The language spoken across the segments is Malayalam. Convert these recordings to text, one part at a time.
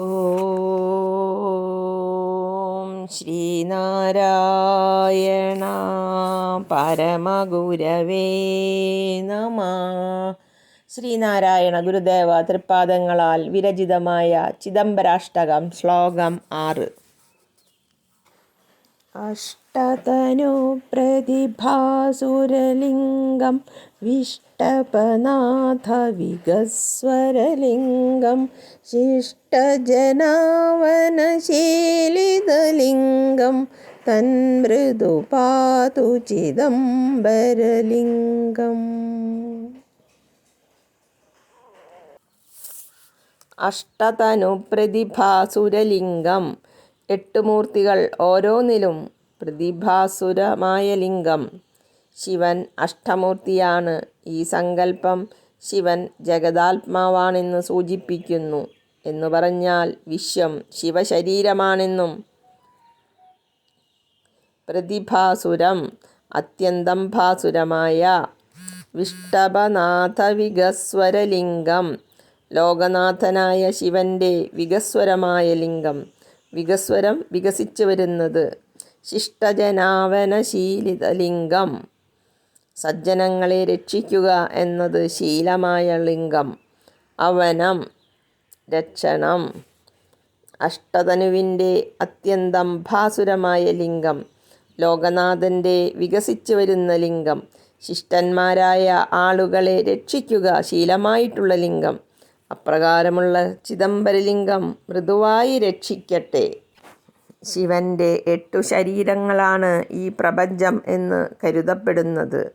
ഓം ശ്രീനാരായണ പരമഗുരവേ നമ. ശ്രീനാരായണ ഗുരുദേവ തൃപ്പാദങ്ങളാൽ വിരചിതമായ ചിദംബരാഷ്ടകം ശ്ലോകം ആറ്. അഷ്ടതനു പ്രതിഭാസുരലിംഗം വിഷ്ടപനാഥ വികസ്വരലിംഗം ശിഷ്ടജനാവനശീലിതലിംഗം തന്മൃദു പാതു ചിദംബരലിംഗം അഷ്ടതനു പ്രതിഭാസുരലിംഗം എട്ട് മൂർത്തികൾ ഓരോന്നിലും പ്രതിഭാസുരമായ ലിംഗം. ശിവൻ അഷ്ടമൂർത്തിയാണ്. ഈ സങ്കല്പം ശിവൻ ജഗതാത്മാവാണെന്ന് സൂചിപ്പിക്കുന്നു എന്നു പറഞ്ഞാൽ വിശ്വം ശിവശരീരമാണെന്നും. പ്രതിഭാസുരം അത്യന്തം ഭാസുരമായ വിഷ്ടഭനാഥ വിഗസ്വരലിംഗം ലോകനാഥനായ ശിവന്റെ വികസ്വരമായ ലിംഗം. വികസ്വരം വികസിച്ചു വരുന്നത്. ശിഷ്ടജനാവനശീലിത ലിംഗം സജ്ജനങ്ങളെ രക്ഷിക്കുക എന്നത് ശീലമായ ലിംഗം. അവനം രക്ഷണം. അഷ്ടതനുവിന്റെ അത്യന്തം ഭാസുരമായ ലിംഗം. ലോകനാഥന്റെ വികസിച്ചു വരുന്ന ലിംഗം. ശിഷ്ടന്മാരായ ആളുകളെ രക്ഷിക്കുക ശീലമായിട്ടുള്ള ലിംഗം. അപ്രകാരമുള്ള ചിദംബരലിംഗം മൃദുവായി രക്ഷിക്കട്ടെ. ശിവന്റെ എട്ടു ശരീരങ്ങളാണ് ഈ പ്രപഞ്ചം എന്ന് കരുതപ്പെടുന്നത്.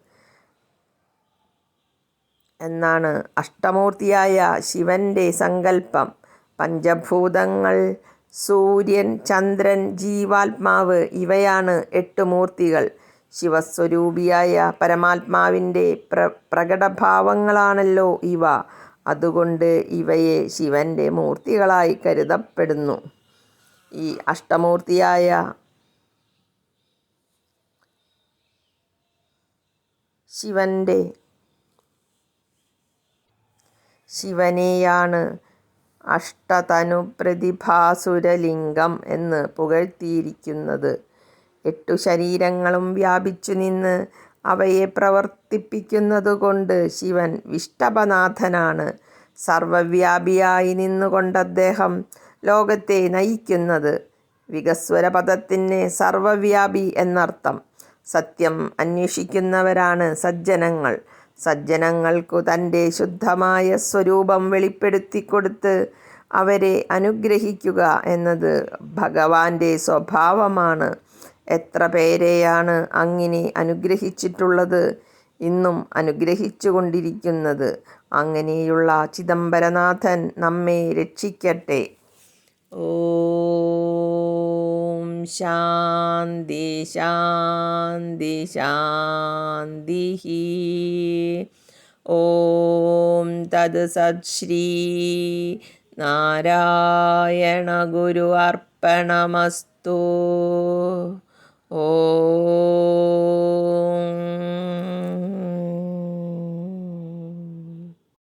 എന്നാണ് അഷ്ടമൂർത്തിയായ ശിവന്റെ സങ്കല്പം. പഞ്ചഭൂതങ്ങൾ സൂര്യൻ ചന്ദ്രൻ ജീവാത്മാവ് ഇവയാണ് എട്ട് മൂർത്തികൾ. ശിവസ്വരൂപിയായ പരമാത്മാവിന്റെ പ്ര പ്രകടഭാവങ്ങളാണല്ലോ ഇവ. അതുകൊണ്ട് ഇവയെ ശിവന്റെ മൂർത്തികളായി കരുതപ്പെടുന്നു. ഈ അഷ്ടമൂർത്തിയായ ശിവന്റെ ശിവനെയാണ് അഷ്ടതനു പ്രതിഭാസുരലിംഗം എന്ന് പുകഴ്ത്തിയിരിക്കുന്നത്. എട്ടു ശരീരങ്ങളും വ്യാപിച്ചു നിന്ന് അവയെ പ്രവർത്തിപ്പിക്കുന്നതുകൊണ്ട് ശിവൻ വിഷ്ടപനാഥനാണ്. സർവവ്യാപിയായി നിന്നുകൊണ്ട് അദ്ദേഹം ലോകത്തെ നയിക്കുന്നത്. വികസ്വര പദത്തിന് സർവവ്യാപി എന്നർത്ഥം. സത്യം അന്വേഷിക്കുന്നവരാണ് സജ്ജനങ്ങൾ. സജ്ജനങ്ങൾക്കു തന്റെ ശുദ്ധമായ സ്വരൂപം വെളിപ്പെടുത്തിക്കൊടുത്ത് അവരെ അനുഗ്രഹിക്കുക എന്നത് ഭഗവാന്റെ സ്വഭാവമാണ്. എത്ര പേരെയാണ് അങ്ങിനെ അനുഗ്രഹിച്ചിട്ടുള്ളത്? ഇന്നും അനുഗ്രഹിച്ചുകൊണ്ടിരിക്കുന്നത് അങ്ങനെയുള്ള ചിദംബരനാഥൻ നമ്മെ രക്ഷിക്കട്ടെ. ഓം ശാന്തി ശാന്തി ശാന്തി ഓം തത് സത് ശ്രീ നാരായണ ഗുരു അർപ്പണമസ്തു.